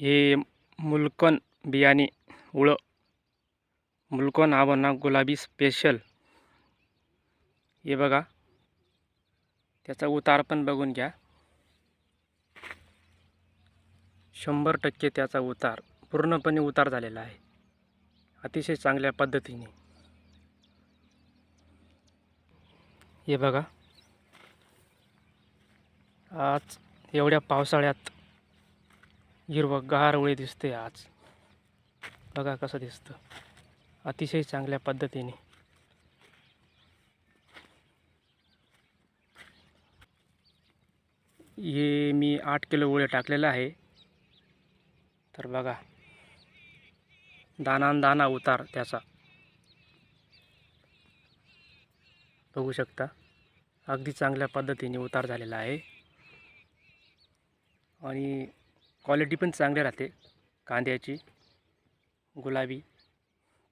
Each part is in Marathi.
हे मुलकन बियाणे उळं मुलकन आवना गुलाबी स्पेशल हे बघा त्याचा उतार पण बघून घ्या. शंभर टक्के त्याचा उतार पूर्णपणे उतार झालेला आहे. अतिशय चांगल्या पद्धतीने. हे बघा. आज एवढ्या पावसाळ्यात हिरवं गारवळे दिसते आज. बघा कसं दिसतं. अतिशय चांगल्या पद्धतीने. हे मी आठ किलो उळे टाकलेलं आहे. तर बघा. दाना दाना उतार त्याचा. बघू शकता. अगदी चांगल्या पद्धतीने उतार झालेला आहे. आणि क्वालिटी पण चांगली राहते. कांद्याची गुलाबी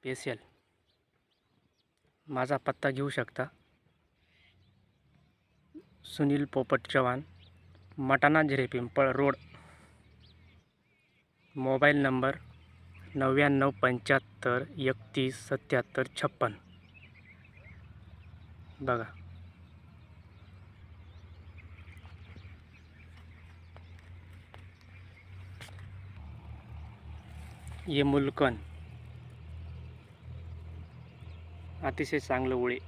पेशल माझा पत्ता घेऊ शकता? सुनील पोपट चव्हाण मटाणा झिरे पिंपळ रोड. मोबाईल नंबर नव्याण्णव पंच्याहत्तर एकतीस सत्याहत्तर छप्पन. बघा. ये मुलकन अतिशय चांगलं उळे